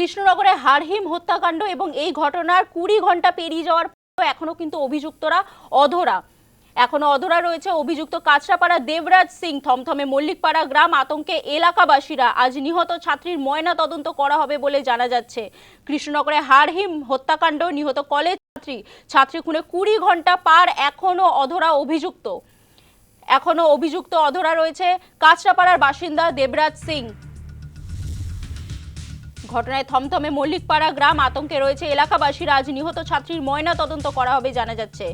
কৃষ্ণনগরে হারহিম হত্যাকাণ্ড এবং এই ঘটনার কুড়ি ঘণ্টা পেরিয়ে যাওয়ার পরও এখনও কিন্তু অভিযুক্তরা অধরা। এখনও অধরা রয়েছে অভিযুক্ত কাঁচরাপাড়া দেবরাজ সিং, থমথমে মল্লিকপাড়া গ্রাম, আতঙ্কে এলাকাবাসীরা। আজ নিহত ছাত্রীর ময়না তদন্ত করা হবে বলে জানা যাচ্ছে। কৃষ্ণনগরে হারহিম হত্যাকাণ্ড, নিহত কলেজ ছাত্রী। ছাত্রী খুনে কুড়ি ঘণ্টা পার এখনও অধরা অভিযুক্ত। এখনও অভিযুক্ত অধরা রয়েছে কাঁচরাপাড়ার বাসিন্দা দেবরাজ সিং। ঘটনায় থমথমে মল্লিকপাড়া গ্রাম আতঙ্কে রয়েছে এলাকাবাসীরা আজ নিহত ছাত্রীর ময়না তদন্ত করা হবে, জানা যাচ্ছে।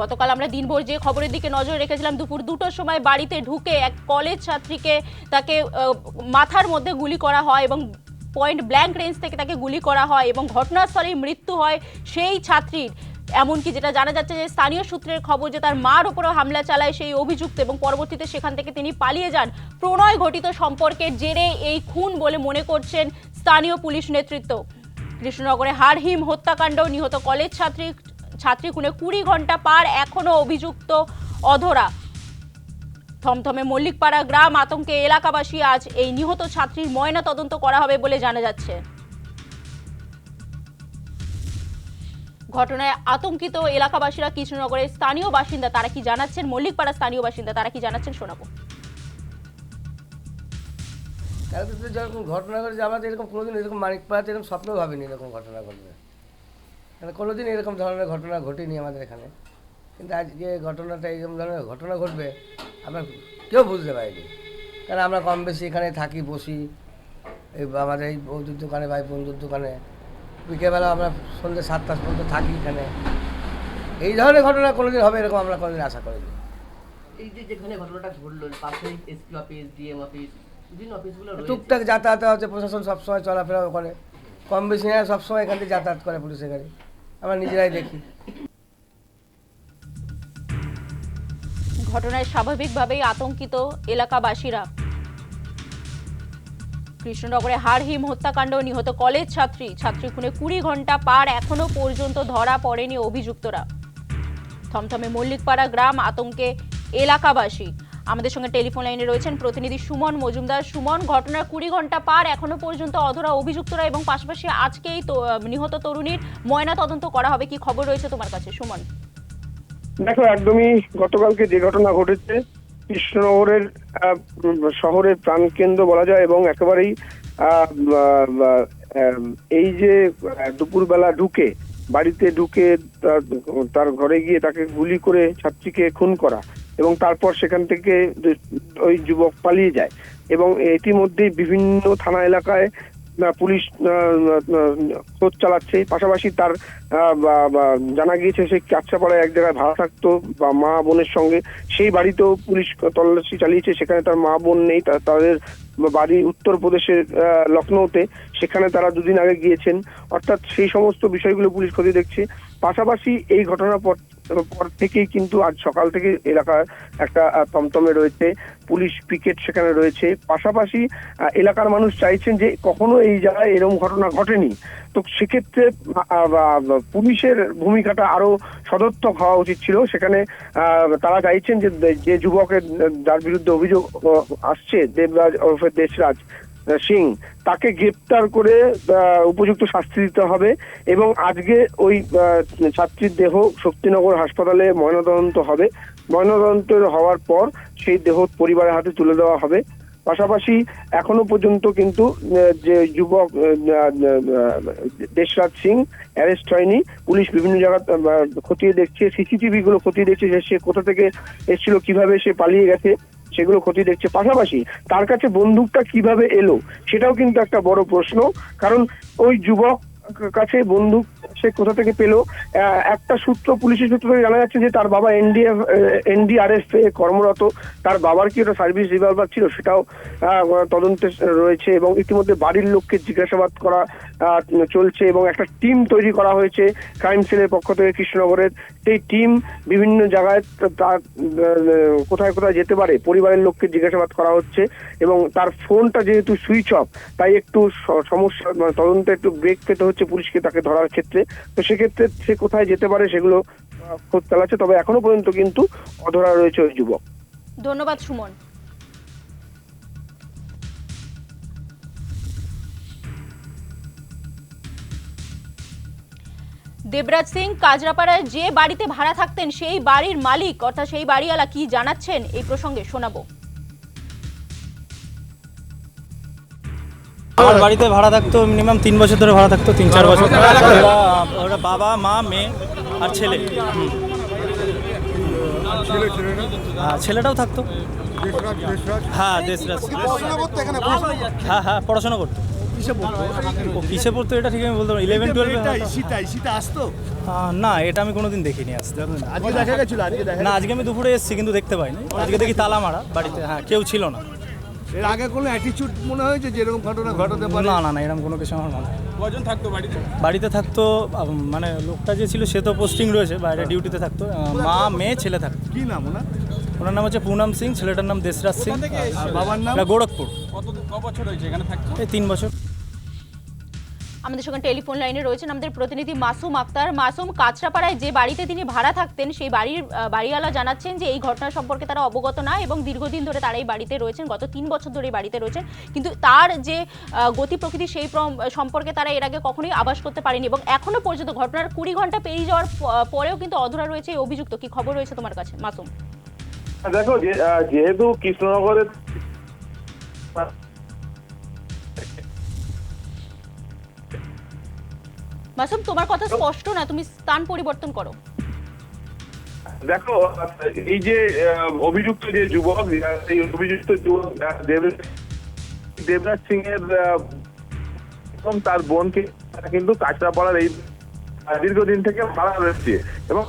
গতকাল আমরা দিনভর যে খবরের দিকে নজর রেখেছিলাম, দুপুর দুটোর সময় বাড়িতে ঢুকে এক কলেজ ছাত্রীকে তাকে মাথার মধ্যে গুলি করা হয় এবং পয়েন্ট ব্ল্যাঙ্ক রেঞ্জ থেকে তাকে গুলি করা হয় এবং ঘটনাস্থলেই মৃত্যু হয় সেই ছাত্রীর। এমনকি যেটা জানা যাচ্ছে যে স্থানীয় সূত্রের খবর যে তার মার উপরও হামলা চালায় সেই অভিযুক্ত এবং পরবর্তীতে সেখান থেকে তিনি পালিয়ে যান প্রণয় ঘটিত সম্পর্কের জেরে এই খুন বলে মনে করছেন স্থানীয় পুলিশ নেতৃত্ব। কৃষ্ণনগরে হারহিম হত্যাকাণ্ড, নিহত কলেজ ছাত্রী ছাত্রী খুনে কুড়ি ঘণ্টা পার এখনও অভিযুক্ত অধরা। থমথমে মল্লিকপাড়া গ্রাম আতঙ্কে এলাকাবাসী আজ এই নিহত ছাত্রীর ময়না তদন্ত করা হবে বলে জানা যাচ্ছে। ঘটনায় আতঙ্কিত এলাকাবাসীরা কৃষ্ণনগরের স্থানীয় বাসিন্দা, তারা কি জানাচ্ছেন? মল্লিকপাড়া স্থানীয় বাসিন্দা, তারা কি জানাচ্ছেন শোনাবো। কালকে তো যখন ঘটনা ঘটেছে আমাদের এরকম কোনোদিন এরকম মানিক পাড়াতে এরকম স্বপ্নেও ভাবিনি এরকম ঘটনা ঘটবে। মানে কোনোদিন এরকম ধরনের ঘটনা ঘটেনি আমাদের এখানে? কিন্তু আজকে ঘটনাটা এরকম ধরনের ঘটনা ঘটবে, আমরা কেউ বুঝতে পারিনি। কারণ আমরা কম বেশি এখানে থাকি, বসি, এই আমাদের এই বৌদির দোকানে ভাই বন্ধুর দোকানে বিকেলবেলা আমরা সন্ধ্যে সাতটা পর্যন্ত থাকি এখানে। এই ধরনের ঘটনা কোনোদিন হবে এরকম আমরা কোনোদিন আশা করিনি। এই যে যেখানে ঘটনাটা ঘটলো এসপি অফিস ডিএম অফিস বিভিন্ন অফিসগুলো রয়েছে। টুকটাক যাতায়াত হচ্ছে প্রশাসন সবসময় চলাফেরা করে। কম বেশি না সবসময় এখান থেকে যাতায়াত করে পুলিশের গাড়ি। আমরা নিজেরাই দেখি। ঘটনায় স্বাভাবিকভাবেই আতঙ্কিত এলাকাবাসীরা। কৃষ্ণনগরে হারহিম হত্যাকাণ্ড, নিহত কলেজ ছাত্রী। ছাত্রী খুনে কুড়ি ঘণ্টা পার এখনও পর্যন্ত ধরা পড়েনি অভিযুক্তরা। থমথমে মল্লিকপাড়া গ্রাম আতঙ্কে এলাকাবাসী। আমাদের সঙ্গে টেলিফোন লাইনে রয়েছেন প্রতিনিধি সুমন মজুমদার। সুমন, ঘটনার কুড়ি ঘণ্টা পার এখনও পর্যন্ত অধরা অভিযুক্তরা এবং পাশাপাশি আজকেই নিহত তরুণীর ময়না তদন্ত করা হবে। কি খবর রয়েছে তোমার কাছে? সুমন। দেখো, একদমই গতকালকে যে ঘটনা ঘটেছে কৃষ্ণনগরের শহরের প্রাণকেন্দ্র বলা যায় এবং একেবারেই এই যে দুপুরবেলা ঢুকে, বাড়িতে ঢুকে তার- ঘরে গিয়ে তাকে গুলি করে ছাত্রীকে খুন করা এবং তারপর সেখান থেকে ওই যুবক পালিয়ে যায় এবং ইতিমধ্যেই বিভিন্ন থানা এলাকায় পুলিশ খোঁজ চালাচ্ছে। পাশাপাশি তার জানা গিয়েছে সে কাছাপাড়ায় এক জায়গায় ভাড়া থাকতো, বা মা বোনের সঙ্গে। সেই বাড়িতেও পুলিশ তল্লাশি চালিয়েছে। সেখানে তার মা বোন নেই তাদের বাড়ি উত্তরপ্রদেশের লখনৌতে। সেখানে তারা দুদিন আগে গিয়েছেন। অর্থাৎ সেই সমস্ত বিষয়গুলো পুলিশ খতিয়ে দেখছে। পাশাপাশি এই ঘটনার পর পর থেকেই কিন্তু আজ সকাল থেকে এলাকার একটা তমতমে রয়েছে। পুলিশ পিকেট সেখানে রয়েছে। পাশাপাশি এলাকার মানুষ চাইছেন যে কখনো এই জায়গায় এরকম ঘটনা ঘটেনি। তো সেক্ষেত্রে পুলিশের ভূমিকাটা আরও সদর্থক হওয়া উচিত ছিল। সেখানে তারা চাইছেন যে যে যুবকের যার বিরুদ্ধে অভিযোগ আসছে, দেবরাজ ওরফে দেশরাজ সিং, তাকে গ্রেপ্তার করে উপযুক্ত শাস্তি দিতে হবে এবং আজকে ওই ছাত্রীর দেহ শক্তিনগর হাসপাতালে ময়নাতদন্ত হবে। ময়নাতদন্ত হওয়ার পর সেই দেহ পরিবারের হাতে তুলে দেওয়া হবে। পাশাপাশি এখনও পর্যন্ত কিন্তু যে যুবক দেশরাজ সিং অ্যারেস্ট হয়নি। পুলিশ বিভিন্ন জায়গা খতিয়ে দেখছে সিসিটিভি গুলো খতিয়ে দেখছে যে সে কোথা থেকে এসেছিল, কীভাবে সে পালিয়ে গেছে। সেগুলো ক্ষতি দেখছে। পাশাপাশি তার কাছে বন্দুকটা কীভাবে এলো, সেটাও কিন্তু একটা বড় প্রশ্ন। কারণ ওই যুবক কাছে বন্দুক সে কোথা থেকে পেল? একটা সূত্র, পুলিশের সূত্র থেকে জানা যাচ্ছে যে তার বাবা এনডিএফ এনডিআরএফ এ কর্মরত। তার বাবার কি একটা সার্ভিস রিভলভার ছিল সেটাও তদন্তে রয়েছে এবং ইতিমধ্যে বাড়ির লোককে জিজ্ঞাসাবাদ করা চলছে এবং একটা টিম তৈরি করা হয়েছে ক্রাইম সেলের পক্ষ থেকে কৃষ্ণনগরের। সেই টিম বিভিন্ন জায়গায় তার কোথায় কোথায় যেতে পারে, পরিবারের লোককে জিজ্ঞাসাবাদ করা হচ্ছে এবং তার ফোনটা যেহেতু সুইচ অফ, তাই একটু সমস্যা মানে তদন্তে একটু ব্রেক পেতে হচ্ছে। হচ্ছে পুলিশকে তাকে ধরার ক্ষেত্রে। তো সেক্ষেত্রে সে কোথায় যেতে পারে সেগুলো খোঁজ চালাচ্ছে তবে এখনও পর্যন্ত কিন্তু অধরা রয়েছে ওই যুবক। ধন্যবাদ, সুমন। দেবরাজ সিং, কাজরাপাড়ায় যে বাড়িতে ভাড়া থাকতেন সেই বাড়ির মালিক, অর্থাৎ সেই বাড়িওয়ালা কি জানাচ্ছেন? এই প্রসঙ্গে শোনাবো। আমার বাড়িতে ভাড়া থাকতো মিনিমাম তিন বছর ধরে ভাড়া থাকতো তিন চার বছর। ওরা বাবা মা মেয়ে আর ছেলে। হ্যাঁ ছেলেটাও থাকতো। হ্যাঁ দেশরাজ। হ্যাঁ হ্যাঁ পড়াশোনা করতো। কিসে পড়তো এটা ঠিক আমি বলতে পারব ইলেভেন টুয়েলভে আসতো না এটা আমি কোনোদিন দেখিনি আসতে না আজকে আমি দুপুরে এসেছি কিন্তু দেখতে পাইনি। আজকে দেখি তালা মারা বাড়িতে। হ্যাঁ কেউ ছিল না। এর আগে কোনো অ্যাটিচিউড মনে হয়েছে যে এরকম ঘটনা ঘটাতে পারে? না না না এরকম কোনো কিছু আমার মনে হয় না। কজন থাকতো বাড়িতে? বাড়িতে থাকতো মানে লোকটা যে ছিল সে তো পোস্টিং রয়েছে বাইরে ডিউটিতে থাকতো। মা মেয়ে ছেলে থাকতো। কি নাম ওনার? ওনার নাম হচ্ছে পুনম সিং ছেলেটার নাম দেশরাজ সিং। বাবার নাম? গোরখপুর। কত ক বছর হয়েছে এখানে থাকতো? এই তিন বছর। আমাদের সঙ্গে টেলিফোন লাইনে রয়েছেন আমাদের প্রতিনিধি মাসুম আক্তার। মাসুম, কাঁচরাপাড়ায় যে বাড়িতে তিনি ভাড়া থাকতেন, সেই বাড়ির বাড়িওয়ালা জানাচ্ছেন যে এই ঘটনা সম্পর্কে তারা অবগত না এবং দীর্ঘদিন ধরে তারা এই বাড়িতে রয়েছেন, গত তিন বছর ধরে বাড়িতে রয়েছেন। কিন্তু তার যে গতি প্রকৃতি সেই সম্পর্কে তারা এর আগে কখনোই আবাস করতে পারেনি এবং এখনও পর্যন্ত ঘটনার কুড়ি ঘণ্টা পেরিয়ে যাওয়ার পরেও কিন্তু অধরা রয়েছে এই অভিযুক্ত। কি খবর রয়েছে তোমার কাছে, মাসুম? দেখো যেহেতু কৃষ্ণনগরের মাসুম তোমার কথা স্পষ্ট না তুমি স্থান পরিবর্তন করো। দেখো এই যে অভিযুক্ত যে যুবক এই অভিযুক্ত যুবক দেবরাজ সিং এর এবং তার বোনকে কিন্তু কাঁচরাপাড়ার এই দীর্ঘদিন থেকে ভাড়া রয়েছে এবং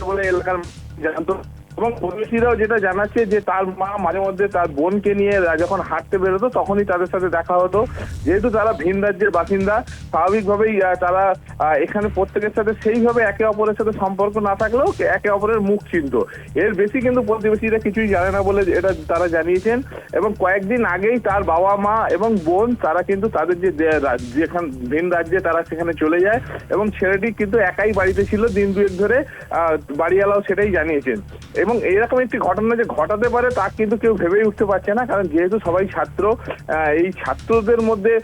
বলে এলাকার জানতো এবং প্রতিবেশীরাও যেটা জানাচ্ছে যে তার মা মাঝে মধ্যে তার বোনকে নিয়ে যখন হাঁটতে বেরোতো, তখনই তাদের সাথে দেখা হতো। যেহেতু তারা ভিন রাজ্যের বাসিন্দা, স্বাভাবিকভাবেই তারা এখানে প্রত্যেকের সাথে সেইভাবে একে অপরের সাথে সম্পর্ক না থাকলেও একে অপরের মুখ চিনত। এর বেশি কিন্তু প্রতিবেশীরা কিছুই জানে না বলে এটা তারা জানিয়েছেন। এবং কয়েকদিন আগেই তার বাবা, মা এবং বোন, তারা কিন্তু তাদের যে যেখান ভিন রাজ্যে তারা সেখানে চলে যায় এবং ছেলেটি কিন্তু একাই বাড়িতে ছিল দিন দুয়েক ধরে। বাড়িওয়ালাও সেটাই জানিয়েছেন। এবং এইরকম একটি ঘটনা যে ঘটাতে পারে, তা কিন্তু কেউ ভেবেই উঠতে পারছে না। কারণ যেহেতু সবাই ছাত্র এই ছাত্রদের মধ্যে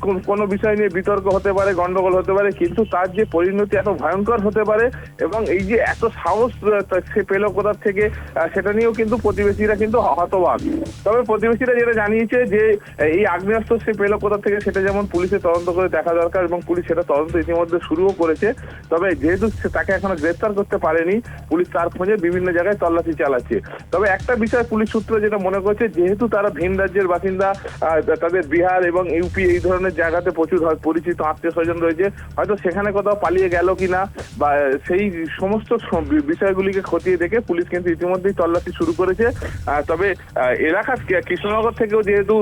কোন- বিষয় নিয়ে বিতর্ক হতে পারে, গন্ডগোল হতে পারে, কিন্তু তার যে পরিণতি এত ভয়ঙ্কর হতে পারে এবং এই যে এত সাহস সে পেল কোথার থেকে সেটা নিয়েও কিন্তু প্রতিবেশীরা কিন্তু হতবাক। তবে প্রতিবেশীরা যেটা জানিয়েছে যে, এই আগ্নেয়াস্ত্র সে পেল কোথা থেকে, সেটা যেমন পুলিশের তদন্ত করে দেখা দরকার এবং পুলিশ সেটা তদন্ত ইতিমধ্যে শুরুও করেছে। তবে যেহেতু তাকে এখনও গ্রেফতার করতে পারেনি, পুলিশ তার খোঁজে বিভিন্ন জায়গায় তল্লাশি চালাচ্ছে। তবে একটা বিষয় পুলিশ সূত্র যেটা মনে করছে যেহেতু তারা ভিন রাজ্যের বাসিন্দা তাদের বিহার এবং ইউপি এই ধরনের জায়গাতে প্রচুর পরিচিত আত্মীয় স্বজন রয়েছে হয়তো সেখানে কোথাও পালিয়ে গেল কিনা বা সেই সমস্ত বিষয়গুলিকে খতিয়ে দেখে পুলিশ কিন্তু ইতিমধ্যেই তল্লাশি শুরু করেছে। তবে আহ, এলাকার কৃষ্ণনগর থেকেও যেহেতু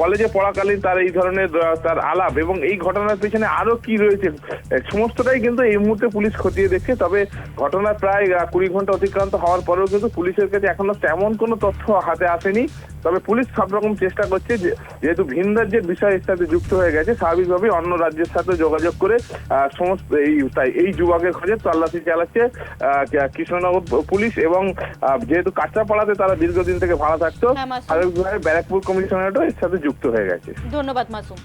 কলেজে পড়াকালীন তার এই ধরনের তার আলাপ এবং এই ঘটনার পেছনে আরও কি রয়েছে সমস্তটাই কিন্তু এই মুহূর্তে পুলিশ খতিয়ে দেখছে। তবে ঘটনা প্রায় কুড়ি ঘণ্টা অতিক্রান্ত হওয়ার পরেও কিন্তু পুলিশের কাছে এখনও তেমন কোনো তথ্য হাতে আসেনি। তবে পুলিশ সব রকম চেষ্টা করছে যেহেতু ভিন রাজ্যের বিষয় এর সাথে যুক্ত হয়ে গেছে স্বাভাবিকভাবেই অন্য রাজ্যের সাথে যোগাযোগ করে সমস্ত এই তাই এই যুবকের খোঁজে তল্লাশি চালাচ্ছে আহ, কৃষ্ণনগর পুলিশ এবং যেহেতু কাঁচরাপাড়াতে তারা দীর্ঘদিন থেকে ভাড়া থাকতো হ্যাঁ। স্বাভাবিকভাবে ব্যারাকপুর কমিশনারেটও এর সাথে যুক্ত হয়ে গেছে। ধন্যবাদ মাসুম।